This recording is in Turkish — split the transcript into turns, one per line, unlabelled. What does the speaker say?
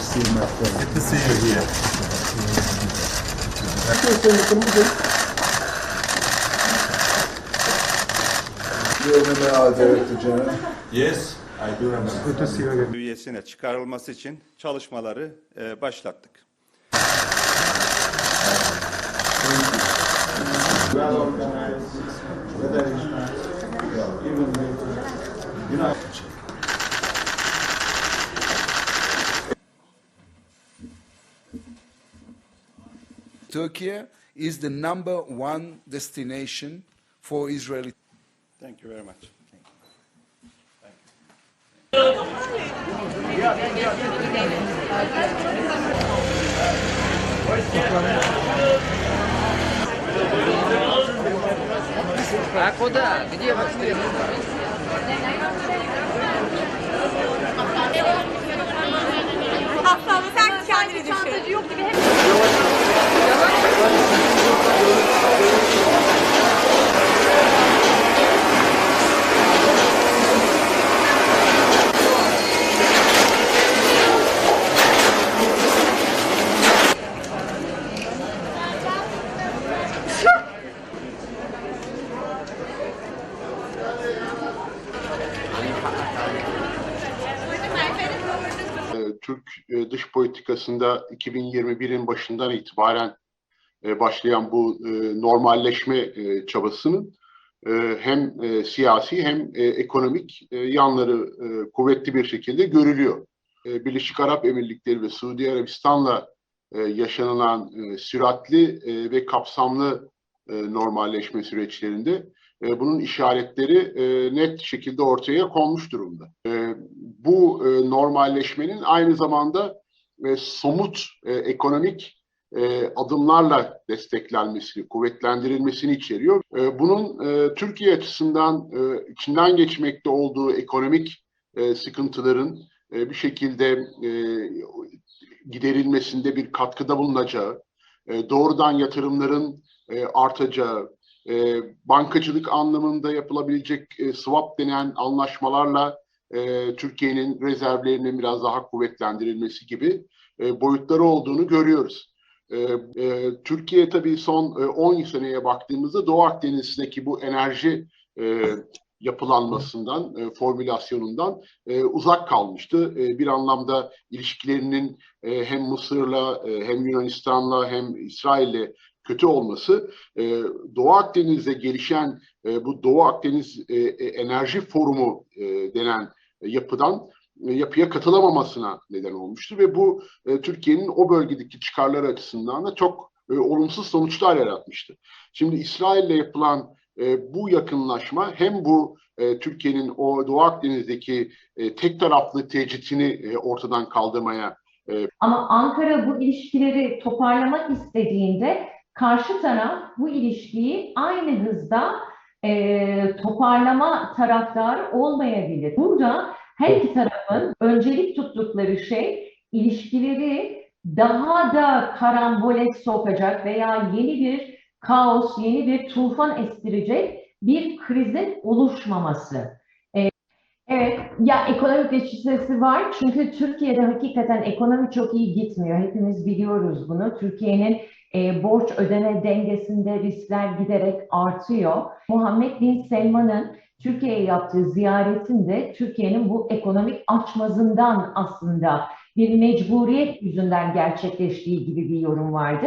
to see you, my friend.
Good to see you here. Yes, I do remember.
Good to see you again.
üyesine çıkarılması için çalışmaları e, başlattık.
Well organized.
Turkey is the number one destination for Israeli
Thank you very much.
А куда? Где быстрее?
Hatta sen kendini düşün. yok gibi hep
Türk e, dış politikasında 2021'in başından itibaren e, başlayan bu e, normalleşme çabasının hem siyasi hem ekonomik yanları kuvvetli bir şekilde görülüyor. Birleşik Arap Emirlikleri ve Suudi Arabistan'la e, yaşanılan süratli ve kapsamlı normalleşme süreçlerinde bunun işaretleri net şekilde ortaya konmuş durumda. Bu e, normalleşmenin aynı zamanda e, somut e, ekonomik e, adımlarla desteklenmesi, kuvvetlendirilmesini içeriyor. E, bunun e, Türkiye açısından e, içinden geçmekte olduğu ekonomik e, sıkıntıların e, bir şekilde e, giderilmesinde bir katkıda bulunacağı, e, doğrudan yatırımların e, artacağı, e, bankacılık anlamında yapılabilecek e, swap denen anlaşmalarla e, Türkiye'nin rezervlerinin biraz daha kuvvetlendirilmesi gibi e, boyutları olduğunu görüyoruz. E, e, Türkiye tabii son e, 10 seneye baktığımızda Doğu Akdeniz'deki bu enerji e, yapılanmasından, e, formülasyonundan e, uzak kalmıştı. E, bir anlamda ilişkilerinin e, hem Mısır'la e, hem Yunanistan'la hem İsrail'le kötü olması e, Doğu Akdeniz'de gelişen e, bu Doğu Akdeniz e, e, Enerji Forumu e, denen yapıdan e, yapıya katılamamasına neden olmuştu ve bu e, Türkiye'nin o bölgedeki çıkarları açısından da çok e, olumsuz sonuçlar yaratmıştı. Şimdi İsrail'le yapılan e, bu yakınlaşma hem bu e, Türkiye'nin o Doğu Akdeniz'deki e, tek taraflı tecritini e, ortadan kaldırmaya
Ama Ankara bu ilişkileri toparlamak istediğinde karşı taraf bu ilişkiyi aynı hızda e, toparlama taraftarı olmayabilir. Burada her iki tarafın öncelik tuttukları şey ilişkileri daha da karambole sokacak veya yeni bir kaos, yeni bir tufan estirecek bir krizin oluşmaması. Evet, ya ekonomik geçişleri var çünkü Türkiye'de hakikaten ekonomi çok iyi gitmiyor. Hepimiz biliyoruz bunu. Türkiye'nin e, borç ödeme dengesinde riskler giderek artıyor. Muhammed Bin Selman'ın Türkiye'ye yaptığı ziyaretinde Türkiye'nin bu ekonomik açmazından aslında bir mecburiyet yüzünden gerçekleştiği gibi bir yorum vardı.